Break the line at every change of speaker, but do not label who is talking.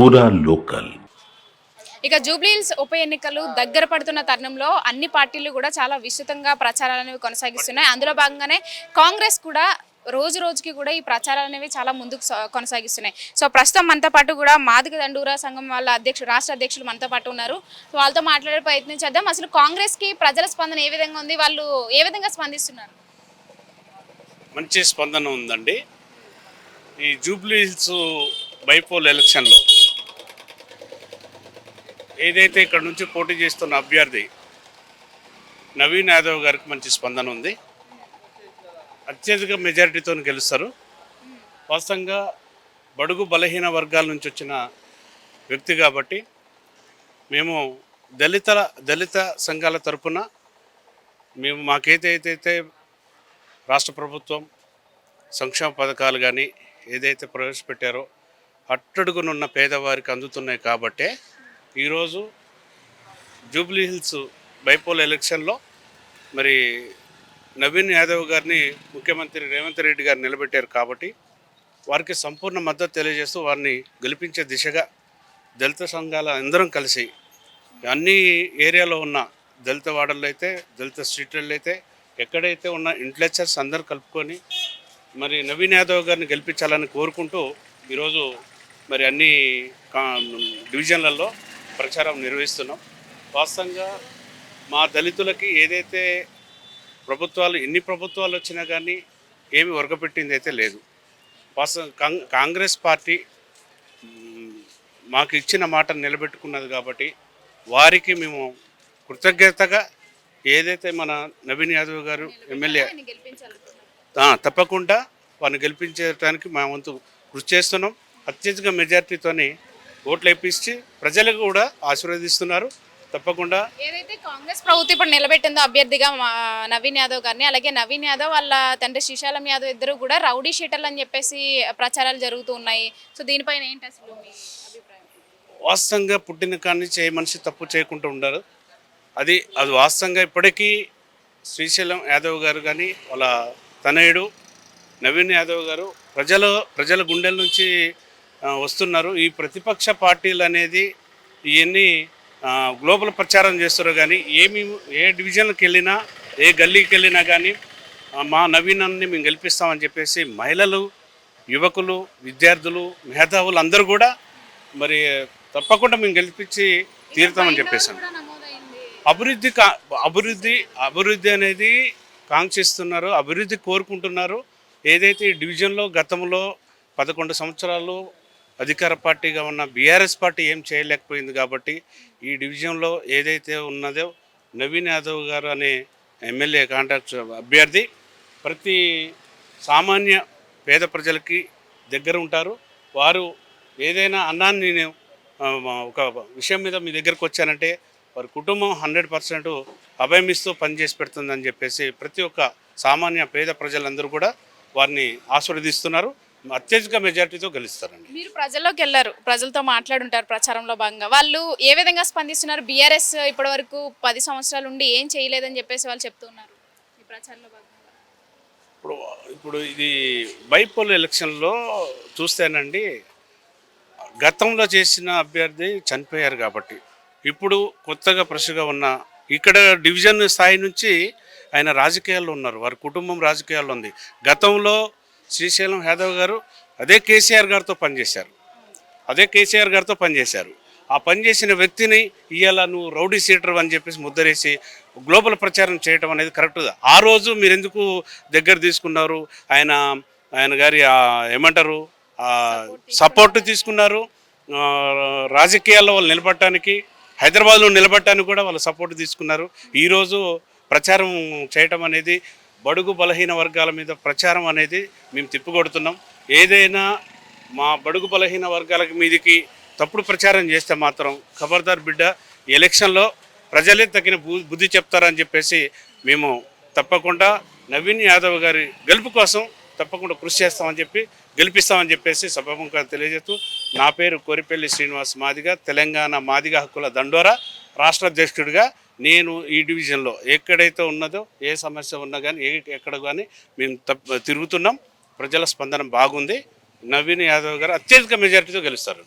పూరా లోకల్.
ఇక జూబ్లీహిల్స్ ఉప ఎన్నికలు దగ్గర పడుతున్న తరుణంలో అన్ని పార్టీలు కూడా చాలా విస్తృతంగా ప్రచారాలు అనేవి కొనసాగిస్తున్నాయి. అందులో భాగంగానే కాంగ్రెస్ కూడా రోజు రోజుకి కూడా ఈ ప్రచారాలు అనేవి చాలా ముందుకు కొనసాగిస్తున్నాయి. సో ప్రస్తుతం మనతో పాటు కూడా మాదిక దండూరా సంఘం వాళ్ళ అధ్యక్షులు రాష్ట్ర అధ్యక్షులు మనతో పాటు ఉన్నారు. వాళ్ళతో మాట్లాడే ప్రయత్నం చేద్దాం. అసలు కాంగ్రెస్కి ప్రజల స్పందన ఏ విధంగా ఉంది? వాళ్ళు ఏ విధంగా స్పందిస్తున్నారు?
మంచి స్పందన ఉందండి. ఈ జూబ్లీహిల్స్ బైపోల్ ఎలక్షన్లో ఏదైతే ఇక్కడ నుంచి పోటీ చేస్తున్న అభ్యర్థి నవీన్ యాదవ్ గారికి మంచి స్పందన ఉంది. అత్యధిక మెజారిటీతో గెలుస్తారు. వాస్తవంగా బడుగు బలహీన వర్గాల నుంచి వచ్చిన వ్యక్తి కాబట్టి మేము దళితల దళిత సంఘాల తరపున మేము మాకైతే రాష్ట్ర ప్రభుత్వం సంక్షేమ పథకాలు కానీ ఏదైతే ప్రవేశపెట్టారో అట్టడుగునున్న పేదవారికి అందుతున్నాయి కాబట్టే ఈరోజు జూబ్లీ హిల్స్ బైపోల్ ఎలక్షన్లో మరి నవీన్ యాదవ్ గారిని ముఖ్యమంత్రి రేవంత్ రెడ్డి గారు నిలబెట్టారు కాబట్టి వారికి సంపూర్ణ మద్దతు తెలియజేస్తూ వారిని గెలిపించే దిశగా దళిత సంఘాల అందరం కలిసి అన్ని ఏరియాలో ఉన్న దళిత వాడల్లో అయితే దళిత స్ట్రీట్లలో అయితే ఎక్కడైతే ఉన్న ఇంట్లెక్చర్స్ అందరు కలుపుకొని మరి నవీన్ యాదవ్ గారిని గెలిపించాలని కోరుకుంటూ ఈరోజు మరి అన్ని కా- డివిజన్లలో ప్రచారం నిర్వహిస్తున్నాం. వాస్తవంగా మా దళితులకి ఏదైతే ప్రభుత్వాలు ఎన్ని ప్రభుత్వాలు వచ్చినా కానీ ఏమి ఒరగపెట్టింది అయితే లేదు. వాస్తవం కాంగ్- కాంగ్రెస్ పార్టీ మాకు ఇచ్చిన మాట నిలబెట్టుకున్నది కాబట్టి వారికి మేము కృతజ్ఞతగా ఏదైతే మన నవీన్ యాదవ్ గారు ఎమ్మెల్యే తప్పకుండా వారిని గెలిపించడానికి మా వంతు కృషి చేస్తున్నాం. అత్యధిక మెజార్టీతోని ఓట్లు వేయించి ప్రజలకు కూడా ఆశీర్వదిస్తున్నారు. తప్పకుండా
ఏదైతే కాంగ్రెస్ ప్రభుత్వం ఇప్పుడు నిలబెట్టిందో అభ్యర్థిగా నవీన్ యాదవ్ గారిని అలాగే నవీన్ యాదవ్ వాళ్ళ తండ్రి శ్రీశైలం యాదవ్ ఇద్దరు కూడా రౌడీ షీటర్లు అని చెప్పేసి ప్రచారాలు జరుగుతూ ఉన్నాయి. సో దీనిపైన ఏంటి అసలు
వాస్తవంగా పుట్టిన కాడి నుంచి ఏ మనిషి తప్పు చేయకుండా ఉండరు అది అది వాస్తవంగా ఇప్పటికీ శ్రీశైలం యాదవ్ గారు కానీ వాళ్ళ తనయుడు నవీన్ యాదవ్ గారు ప్రజల ప్రజల గుండెల నుంచి వస్తున్నారు. ఈ ప్రతిపక్ష పార్టీలు అనేది ఇవన్నీ గ్లోబల్ ప్రచారం చేస్తారు కానీ ఏమి ఏ డివిజన్కి వెళ్ళినా ఏ గల్లీకి వెళ్ళినా కానీ మా నవీనాన్ని మేము గెలిపిస్తామని చెప్పేసి మహిళలు యువకులు విద్యార్థులు మేధావులు అందరూ కూడా మరి తప్పకుండా మేము గెలిపించి తీరుతామని చెప్పేసాం అభివృద్ధి కా అభివృద్ధి అభివృద్ధి అనేది కాంక్షిస్తున్నారు అభివృద్ధి కోరుకుంటున్నారు. ఏదైతే ఈ డివిజన్లో గతంలో పదకొండు సంవత్సరాలు అధికార పార్టీగా ఉన్న బీఆర్ఎస్ పార్టీ ఏం చేయలేకపోయింది కాబట్టి ఈ డివిజన్లో ఏదైతే ఉన్నదో నవీన్ యాదవ్ గారు అనే ఎమ్మెల్యే కాంట్రాక్ట్ అభ్యర్థి ప్రతి సామాన్య పేద ప్రజలకి దగ్గర ఉంటారు. వారు ఏదైనా అన్నాన్ని నేను ఒక విషయం మీద మీ దగ్గరకు వచ్చానంటే వారి కుటుంబం హండ్రెడ్ పర్సెంట్ అభయమిస్తూ పనిచేసి పెడుతుందని చెప్పేసి ప్రతి ఒక్క సామాన్య పేద ప్రజలందరూ కూడా వారిని ఆస్వాదిస్తున్నారు అత్యధిక మెజార్టీతో గెలుస్తారండి.
మీరు ప్రజల్లోకి వెళ్ళారు ప్రజలతో మాట్లాడుంటారు ప్రచారంలో భాగంగా. వాళ్ళు ఏ విధంగా స్పందిస్తున్నారు? బీఆర్ఎస్ ఇప్పటి వరకు పది సంవత్సరాలు ఉండి ఏం చేయలేదని చెప్పేసి వాళ్ళు చెప్తున్నారు ఈ ప్రచారంలో భాగంగా.
ఇప్పుడు ఇప్పుడు ఇది బైపోల్ ఎలక్షన్లో చూస్తేనండి గతంలో చేసిన అభ్యర్థి చనిపోయారు కాబట్టి ఇప్పుడు కొత్తగా ఫ్రెష్గా ఉన్న ఇక్కడ డివిజన్ స్థాయి నుంచి ఆయన రాజకీయాల్లో ఉన్నారు వారి కుటుంబం రాజకీయాల్లో ఉంది. గతంలో శ్రీశైలం యాదవ్ గారు అదే కేసీఆర్ గారితో పనిచేశారు. అదే కేసీఆర్ గారితో పనిచేశారు. ఆ పనిచేసిన వ్యక్తిని ఇవాళ నువ్వు రౌడీ సీటర్ అని చెప్పేసి ముద్దరేసి గ్లోబల్ ప్రచారం చేయటం అనేది కరెక్ట్ ఆ రోజు మీరు ఎందుకు దగ్గర తీసుకున్నారు? ఆయన ఆయన గారి ఏమంటారు? సపోర్ట్ తీసుకున్నారు. రాజకీయాల్లో వాళ్ళు నిలబడటానికి హైదరాబాద్లో నిలబడటానికి కూడా వాళ్ళు సపోర్ట్ తీసుకున్నారు. ఈరోజు ప్రచారం చేయటం అనేది బడుగు బలహీన వర్గాల మీద ప్రచారం అనేది మేము తిప్పికొడుతున్నాం. ఏదైనా మా బడుగు బలహీన వర్గాల మీదకి తప్పుడు ప్రచారం చేస్తే మాత్రం ఖబర్దార్ బిడ్డ ఈ ఎలక్షన్లో ప్రజలే తగిన బు- బుద్ధి చెప్తారని చెప్పేసి మేము తప్పకుండా నవీన్ యాదవ్ గారి గెలుపు కోసం తప్పకుండా కృషి చేస్తామని చెప్పి గెలిపిస్తామని చెప్పేసి సభాముఖంగా తెలియజేస్తూ నా పేరు కోరిపల్లి శ్రీనివాస్ మాదిగ తెలంగాణ మాదిగ హక్కుల దండోరా రాష్ట్ర అధ్యక్షుడిగా నేను ఈ డివిజన్లో ఎక్కడైతే ఉన్నదో ఏ సమస్య ఉన్నా కానీ ఏ ఎక్కడ కానీ మేము తిరుగుతున్నాం. ప్రజల స్పందన బాగుంది. నవీన్ యాదవ్ గారు అత్యధిక మెజారిటీతో గెలుస్తారు.